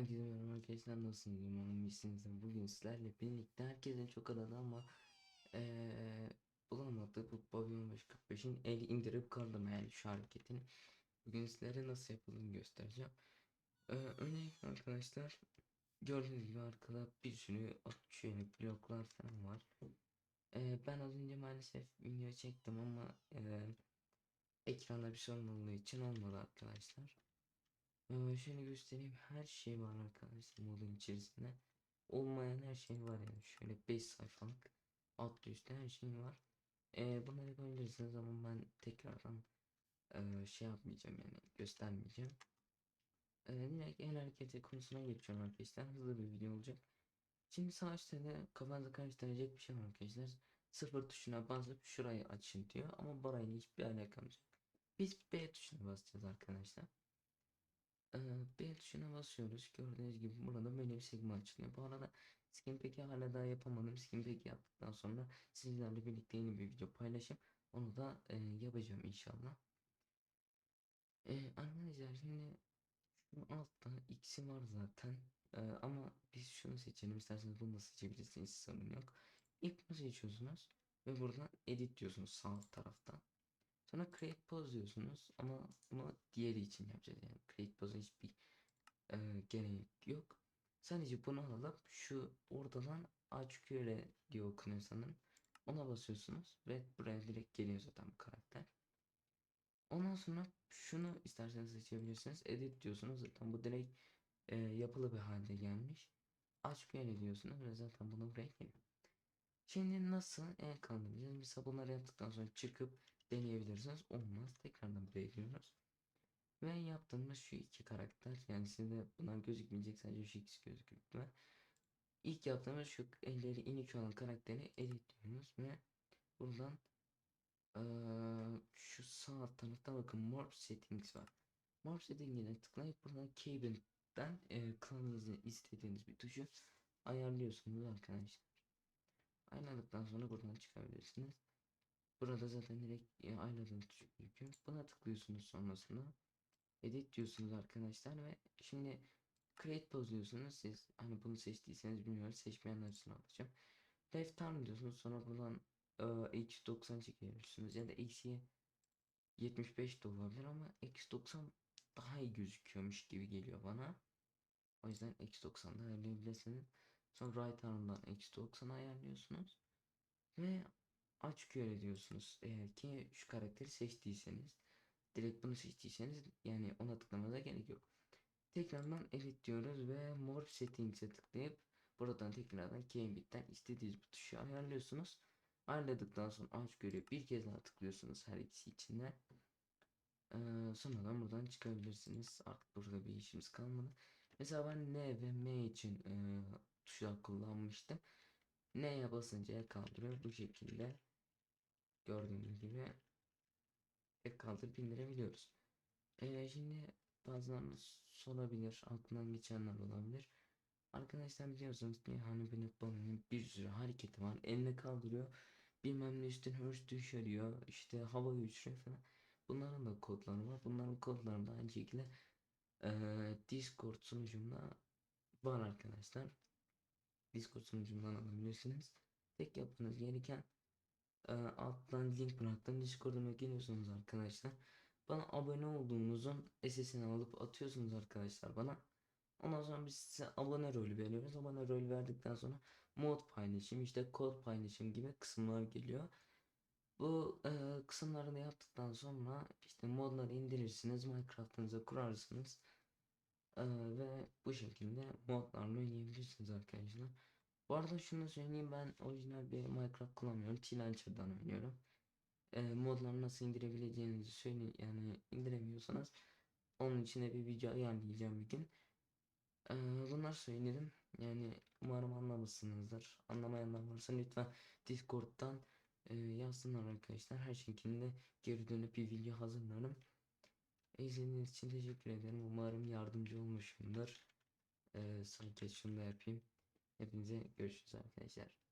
Herkese merhaba arkadaşlar nasılsınız umarım iyisinizdir. Bugün sizlerle birlikte herkesin çok aradı ama eee bulamadık bu Bobby 1545'in el indirip kaldım yani şu hareketini. Bugün sizlere nasıl yapıldığını göstereceğim. Eee öncelikle arkadaşlar gördüğünüz gibi arkada bir sürü şöyle bloklar falan var. Eee, ben az önce maalesef video çektim ama eee ekranda bir sorun olduğu için olmadı arkadaşlar. Ee, şöyle göstereyim. Her şey var arkadaşlar modun içerisinde. Olmayan her şey var yani. Şöyle 5 sayfalık altta üstte her şey var. Ee, bunları yapabilirsiniz ama ben tekrardan e, şey yapmayacağım yani göstermeyeceğim. Ee, direkt el hareketi konusuna geçiyorum arkadaşlar. Hızlı bir video olacak. Şimdi sağ üstte de kafanızı karıştıracak bir şey var arkadaşlar. Sıfır tuşuna basıp şurayı açın diyor ama burayla hiçbir alakamız yok. Biz B tuşuna basacağız arkadaşlar. Ee, B tuşuna basıyoruz. Gördüğünüz gibi burada böyle bir sekme açılıyor. Bu arada Skin Pack'i hala daha yapamadım. Skin Pack yaptıktan sonra sizlerle birlikte yeni bir video paylaşıp onu da e, yapacağım inşallah. E, arkadaşlar şimdi şu altta X'i var zaten. E, ama biz şunu seçelim. İsterseniz bunu da seçebilirsiniz. Sorun yok. İlk bunu seçiyorsunuz. Ve buradan edit diyorsunuz sağ alt taraftan. Sonra create pose diyorsunuz ama bunu diğeri için yapacağız yani create pose hiçbir e, gerek yok. Sadece bunu alıp şu ortadan HQL diye okunuyor sanırım. Ona basıyorsunuz ve buraya direkt geliyor zaten bu karakter. Ondan sonra şunu isterseniz seçebilirsiniz. Edit diyorsunuz. Zaten bu direkt e, yapılı bir halde gelmiş. HQL diyorsunuz ve zaten bunu buraya geliyor. Şimdi nasıl el kaldıracağız? Mesela bunları yaptıktan sonra çıkıp deneyebilirsiniz. Olmaz. Tekrardan buraya giriyoruz. Ve yaptığımız şu iki karakter yani sizde bunlar gözükmeyecek sadece şu ikisi gözüküyor. İlk yaptığımız şu elleri inik olan karakteri editliyoruz ve buradan ee, şu sağ tarafta bakın morph settings var. Morph settings'e tıklayıp buradan cabin'den e, klanınızı istediğiniz bir tuşu ayarlıyorsunuz arkadaşlar. Ayarladıktan sonra buradan çıkabilirsiniz. Burada zaten direkt e, tuş gözüküyor. Buna tıklıyorsunuz sonrasında. Edit diyorsunuz arkadaşlar ve şimdi create pose diyorsunuz. Siz hani bunu seçtiyseniz bilmiyorum seçmeyenler için alacağım. Left arm diyorsunuz sonra buradan eksi 90 çekiyorsunuz ya da eksi 75 de olabilir ama eksi 90 daha iyi gözüküyormuş gibi geliyor bana. O yüzden eksi 90'da ayarlayabilirsiniz. Sonra right arm'dan eksi 90 ayarlıyorsunuz. Ve aç göre diyorsunuz. Eğer ki şu karakteri seçtiyseniz. Direkt bunu seçtiyseniz yani ona tıklamanıza gerek yok. Tekrardan edit diyoruz ve morph settings'e tıklayıp buradan tekrardan Gambit'ten istediğiniz bir tuşu ayarlıyorsunuz. Ayarladıktan sonra aç göre bir kez daha tıklıyorsunuz her ikisi içinde. Ee, sonradan buradan çıkabilirsiniz. Artık burada bir işimiz kalmadı. Mesela ben N ve M için e, tuşlar kullanmıştım. N'ye basınca kaldırıyor bu şekilde. Gördüğünüz gibi ek kaldırıp indirebiliyoruz. Ee, şimdi bazılarınız sorabilir, aklından geçenler olabilir. Arkadaşlar biliyorsunuz ki hani Bennett Bowman'ın bir sürü hareketi var. Eline kaldırıyor. Bilmem ne üstüne hırs düşürüyor. işte hava uçuruyor falan. Bunların da kodları var. Bunların kodlarını da aynı şekilde e, Discord sunucumda var arkadaşlar. Discord alabilirsiniz. Tek yapmanız gereken e, alttan link bıraktım. Discord'uma geliyorsunuz arkadaşlar. Bana abone olduğunuzun SS'ini alıp atıyorsunuz arkadaşlar bana. Ondan sonra biz size abone rolü veriyoruz. Abone rolü verdikten sonra mod paylaşım, işte kod paylaşım gibi kısımlar geliyor. Bu e, kısımları da yaptıktan sonra işte modları indirirsiniz, Minecraft'ınıza kurarsınız. E, ve bu şekilde modlarla oynayabilirsiniz arkadaşlar. Bu arada şunu söyleyeyim ben orijinal bir Minecraft kullanmıyorum. T-Launcher'dan oynuyorum. E, modları nasıl indirebileceğinizi söyleyeyim yani indiremiyorsanız onun için de bir video ayarlayacağım bir gün. E, bunlar söyledim. Yani umarım anlamışsınızdır. Anlamayanlar varsa lütfen Discord'dan e, yazsınlar arkadaşlar. Her şekilde geri dönüp bir video hazırlarım. İzlediğiniz için teşekkür ederim. Umarım yardımcı olmuşumdur. E, son şunu da yapayım. Hepinize görüşürüz arkadaşlar.